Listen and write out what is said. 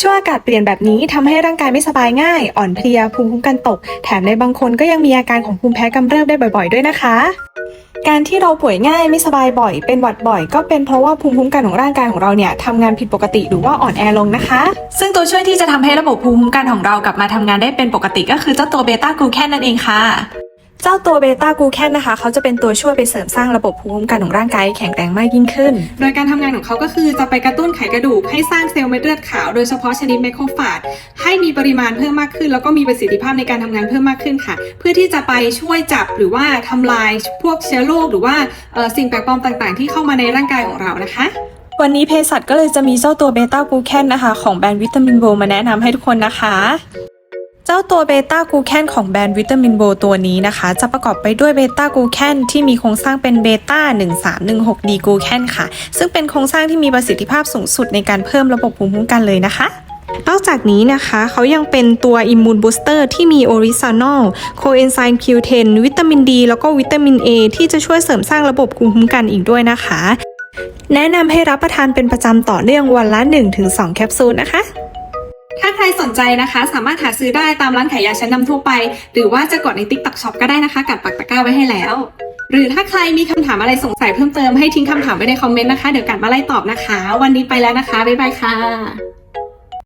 ช่วงอากาศเปลี่ยนแบบนี้ทำให้ร่างกายไม่สบายง่าย อ่อนเพลียภูมิคุ้มกันตก แถมในบางคนก็ยังมีอาการของภูมิแพ้กำเริบได้บ่อย ๆด้วยนะคะ การที่เราป่วยง่ายไม่สบายบ่อย เป็นหวัดบ่อย ก็เป็นเพราะว่าภูมิคุ้มกันของร่างกายของเราเนี่ยทำงานผิดปกติหรือว่าอ่อนแอลงนะคะ ซึ่งตัวช่วยที่จะทำให้ระบบภูมิคุ้มกันของเรากลับมาทำงานได้เป็นปกติก็คือเจ้าตัวเบต้ากลูแคนนั่นเองค่ะ เจ้าตัวเบต้ากลูแคนนะคะ เขาจะเป็นตัวช่วยไปเสริมสร้างระบบภูมิคุ้มกันของร่างกายให้แข็งแรงมากยิ่งขึ้น โดยการทำงานของเขาก็คือจะไปกระตุ้นไขกระดูกให้สร้างเซลล์เม็ดเลือดขาว โดยเฉพาะชนิดไมโครฟาจให้มีปริมาณเพิ่มมากขึ้น แล้วก็มีประสิทธิภาพในการทำงานเพิ่มมากขึ้นค่ะ เพื่อที่จะไปช่วยจับหรือว่าทำลายพวกเชื้อโรคหรือว่าเอ่อสิ่งแปลกปลอมต่าง ๆ ที่เข้ามาในร่างกายของเรานะคะวันนี้เภสัชก็เลยจะมีเจ้าตัวเบต้ากลูแคนนะคะ ของแบรนด์วิตามินโบมาแนะนำให้ทุกคนนะคะ เจ้าตัวเบต้ากูแคนของแบรนด์วิตามินโบตัวนี้นะคะ จะประกอบไปด้วยเบต้ากูแคนที่มีโครงสร้างเป็นเบต้า 1316ดีกูแคนค่ะ ซึ่งเป็นโครงสร้างที่มีประสิทธิภาพสูงสุดในการเพิ่มระบบภูมิคุ้มกันเลยนะคะนอกจากนี้นะคะเขายังเป็นตัวอิมมูนบูสเตอร์ที่มีโอริซานอลโคเอนไซม์ Q10 วิตามินดีแล้วก็วิตามิน A ที่จะช่วยเสริมสร้างระบบภูมิคุ้มกันอีกด้วยนะคะ แนะนำให้รับประทานเป็นประจำต่อเนื่องวันละ 1-2 แคปซูลนะคะ ถ้าใครสนใจนะคะ สามารถหาซื้อได้ตามร้านขายยาชั้นนำทั่วไป หรือว่าจะกดใน TikTok Shop ก็ได้นะคะกัดปักตะกร้าไว้ให้แล้ว หรือถ้าใครมีคำถามอะไรสงสัยเพิ่มเติมให้ทิ้งคำถามไว้ในคอมเมนต์นะคะ เดี๋ยวกัดมาไล่ตอบนะคะ วันนี้ไปแล้วนะคะ บ๊ายบายค่ะ